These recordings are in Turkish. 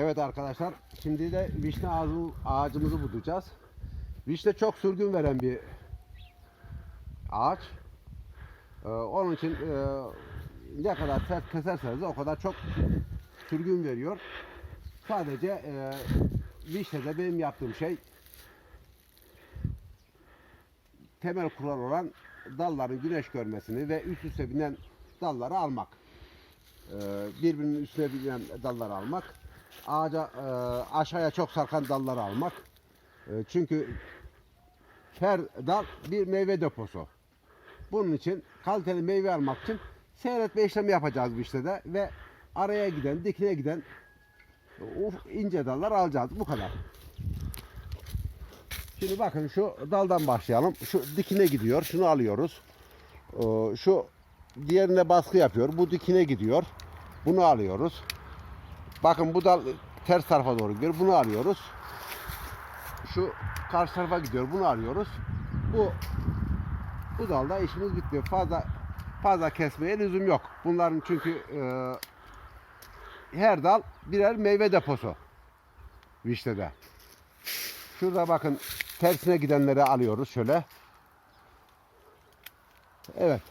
Evet arkadaşlar, şimdi de vişne ağacı, ağacımızı budayacağız. Vişne çok sürgün veren bir ağaç. Ee, onun için e, ne kadar sert keserseniz o kadar çok sürgün veriyor. Sadece e, vişnede benim yaptığım şey temel kural olan dalların güneş görmesini ve üst üste binen dalları almak. Ee, birbirinin üstüne binen dalları almak. Ağaca e, aşağıya çok sarkan dalları almak. E, çünkü her dal bir meyve deposu. Bunun için kaliteli meyve almak için seyretme işlemi yapacağız bu işte de ve araya giden, dikine giden uf, ince dallar alacağız. Bu kadar. Şimdi bakın şu daldan başlayalım. Şu dikine gidiyor. Şunu alıyoruz. Ee, Şu diğerine baskı yapıyor. Bu dikine gidiyor. Bunu alıyoruz. Bakın bu dal ters tarafa doğru gidiyor. Bunu alıyoruz. Şu karşı tarafa gidiyor. Bunu alıyoruz. Bu bu dalda işimiz bitmiyor. Fazla fazla kesmeye lüzum yok. Bunların çünkü e, her dal birer meyve deposu. Vişnede. Şurada bakın tersine gidenleri alıyoruz şöyle. Evet.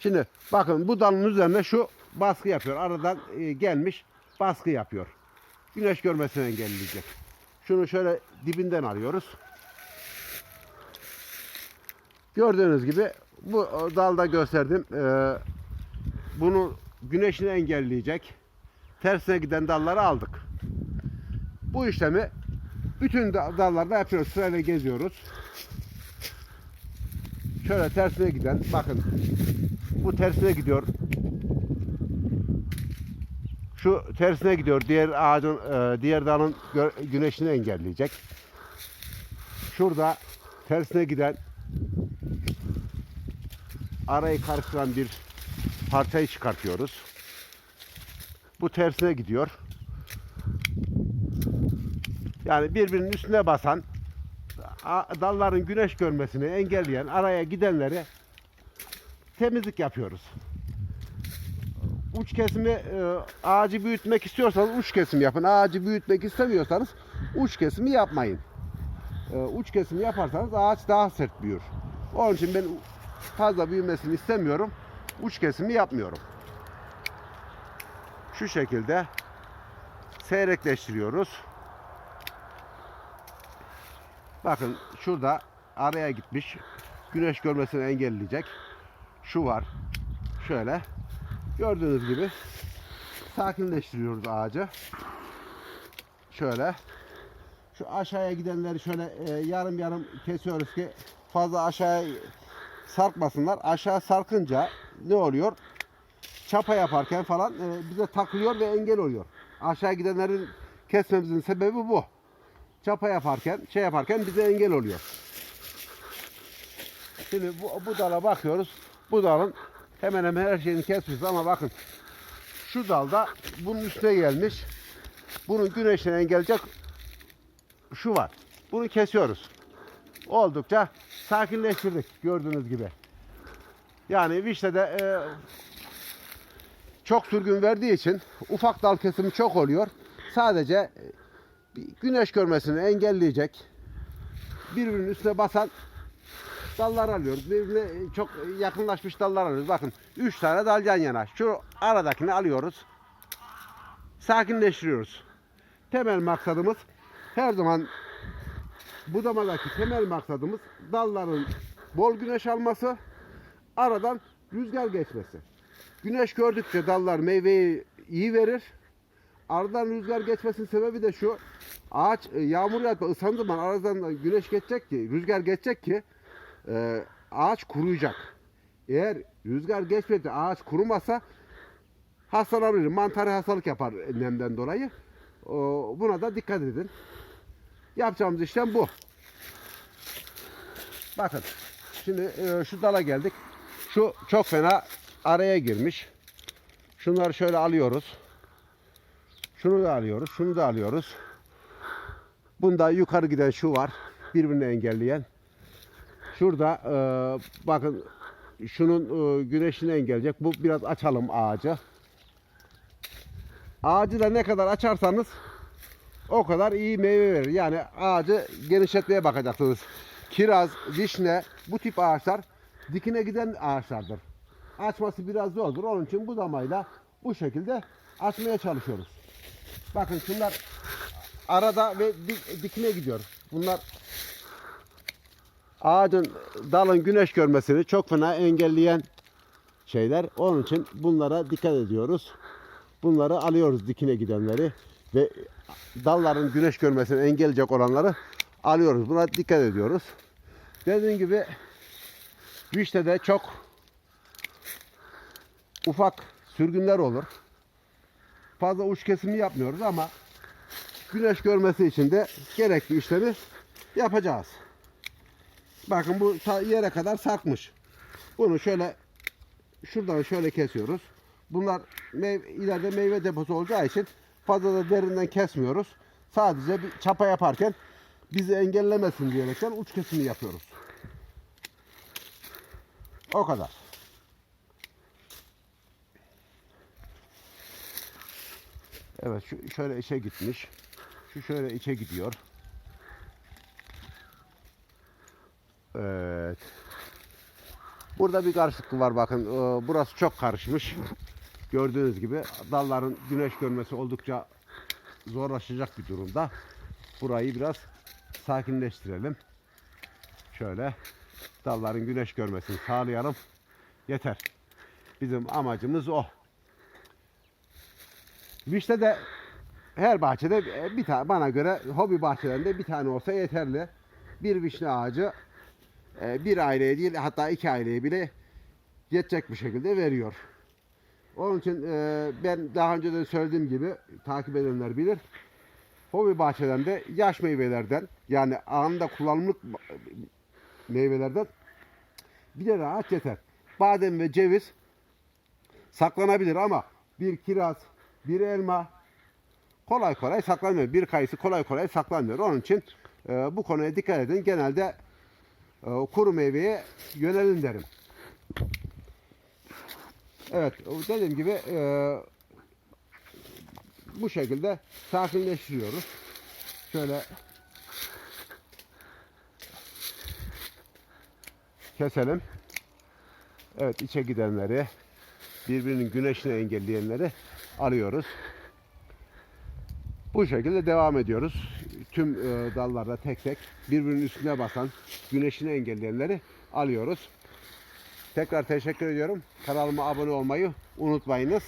Şimdi bakın bu dalın üzerine şu baskı yapıyor. Aradan e, gelmiş baskı yapıyor. Güneş görmesini engelleyecek. Şunu şöyle dibinden alıyoruz. Gördüğünüz gibi bu dalda gösterdim. Ee, bunu güneşini engelleyecek. Tersine giden dalları aldık. Bu işlemi bütün da- dallarda yapıyoruz. Sırayla geziyoruz. Şöyle tersine giden bakın. Bu tersine gidiyor. Şu tersine gidiyor. Diğer ağacın, e, diğer dalın güneşini engelleyecek. Şurada tersine giden arayı karıştıran bir parçayı çıkartıyoruz. Bu tersine gidiyor. Yani birbirinin üstüne basan dalların güneş görmesini engelleyen araya gidenleri temizlik yapıyoruz. Uç kesimi e, ağacı büyütmek istiyorsanız uç kesim yapın. Ağacı büyütmek istemiyorsanız uç kesimi yapmayın. E, uç kesimi yaparsanız ağaç daha sert büyür. Onun için ben fazla büyümesini istemiyorum. Uç kesimi yapmıyorum. Şu şekilde seyrekleştiriyoruz. Bakın şurada araya gitmiş. Güneş görmesini engelleyecek. Şu var. Şöyle. Gördüğünüz gibi sakinleştiriyoruz ağacı. Şöyle. Şu aşağıya gidenleri şöyle e, yarım yarım kesiyoruz ki fazla aşağıya sarkmasınlar. Aşağı sarkınca ne oluyor? Çapa yaparken falan e, bize takılıyor ve engel oluyor. Aşağı gidenlerin kesmemizin sebebi bu. Çapa yaparken, şey yaparken bize engel oluyor. Şimdi bu, bu dala bakıyoruz. Bu dalın hemen hemen her şeyini kesmişiz ama bakın şu dalda bunun üstüne gelmiş. Bunun güneşini engelleyecek şu var. Bunu kesiyoruz. Oldukça sakinleştirdik gördüğünüz gibi. Yani vişnede e, çok sürgün verdiği için ufak dal kesimi çok oluyor. Sadece e, güneş görmesini engelleyecek birbirinin üstüne basan dallar alıyoruz. Birbirine çok yakınlaşmış dallar alıyoruz. Bakın 3 tane dal yan yana. Şu aradakini alıyoruz. Sakinleştiriyoruz. Temel maksadımız her zaman budamadaki temel maksadımız dalların bol güneş alması, aradan rüzgar geçmesi. Güneş gördükçe dallar meyveyi iyi verir. Aradan rüzgar geçmesinin sebebi de şu. Ağaç e, yağmur yağıp ıslandığı zaman aradan güneş geçecek ki, rüzgar geçecek ki e, ağaç kuruyacak. Eğer rüzgar geçmedi ağaç kurumasa hastalanabilir. Mantarı hastalık yapar nemden dolayı. O, buna da dikkat edin. Yapacağımız işlem bu. Bakın. Şimdi e, şu dala geldik. Şu çok fena araya girmiş. Şunları şöyle alıyoruz. Şunu da alıyoruz. Şunu da alıyoruz. Bunda yukarı giden şu var. Birbirini engelleyen. Şurada e, bakın şunun e, güneşini engelleyecek. Bu biraz açalım ağacı. Ağacı da ne kadar açarsanız o kadar iyi meyve verir. Yani ağacı genişletmeye bakacaksınız. Kiraz, vişne bu tip ağaçlar dikine giden ağaçlardır. Açması biraz zordur. Onun için budamayla bu şekilde açmaya çalışıyoruz. Bakın şunlar arada ve dik- dikine gidiyor. Bunlar ağacın dalın güneş görmesini çok fena engelleyen şeyler. Onun için bunlara dikkat ediyoruz. Bunları alıyoruz dikine gidenleri ve dalların güneş görmesini engelleyecek olanları alıyoruz. Buna dikkat ediyoruz. Dediğim gibi vişnede çok ufak sürgünler olur. Fazla uç kesimi yapmıyoruz ama güneş görmesi için de gerekli işlemi yapacağız. Bakın bu yere kadar sarkmış. Bunu şöyle şuradan şöyle kesiyoruz. Bunlar meyve, ileride meyve deposu olacağı için fazla da derinden kesmiyoruz. Sadece bir çapa yaparken bizi engellemesin diyerekten uç kesimi yapıyoruz. O kadar. Evet şu şöyle içe gitmiş. Şu şöyle içe gidiyor. Evet. Burada bir karışıklık var bakın. Ee, Burası çok karışmış. Gördüğünüz gibi dalların güneş görmesi oldukça zorlaşacak bir durumda. Burayı biraz sakinleştirelim. Şöyle dalların güneş görmesini sağlayalım. Yeter. Bizim amacımız o. Vişne de her bahçede bir tane bana göre hobi bahçelerinde bir tane olsa yeterli. Bir vişne ağacı bir aileye değil hatta iki aileye bile yetecek bir şekilde veriyor. Onun için e, ben daha önce de söylediğim gibi takip edenler bilir. Hobi bahçelerinde yaş meyvelerden yani anında kullanımlık meyvelerden bir de ağaç yeter. Badem ve ceviz saklanabilir ama bir kiraz, bir elma kolay kolay saklanmıyor. Bir kayısı kolay kolay saklanmıyor. Onun için e, bu konuya dikkat edin. Genelde e, kuru meyveye yönelin derim. Evet, dediğim gibi e, bu şekilde sakinleştiriyoruz. Şöyle keselim. Evet, içe gidenleri, birbirinin güneşini engelleyenleri alıyoruz. Bu şekilde devam ediyoruz. Tüm e, dallarda tek tek birbirinin üstüne basan, güneşini engelleyenleri alıyoruz. Tekrar teşekkür ediyorum. Kanalıma abone olmayı unutmayınız.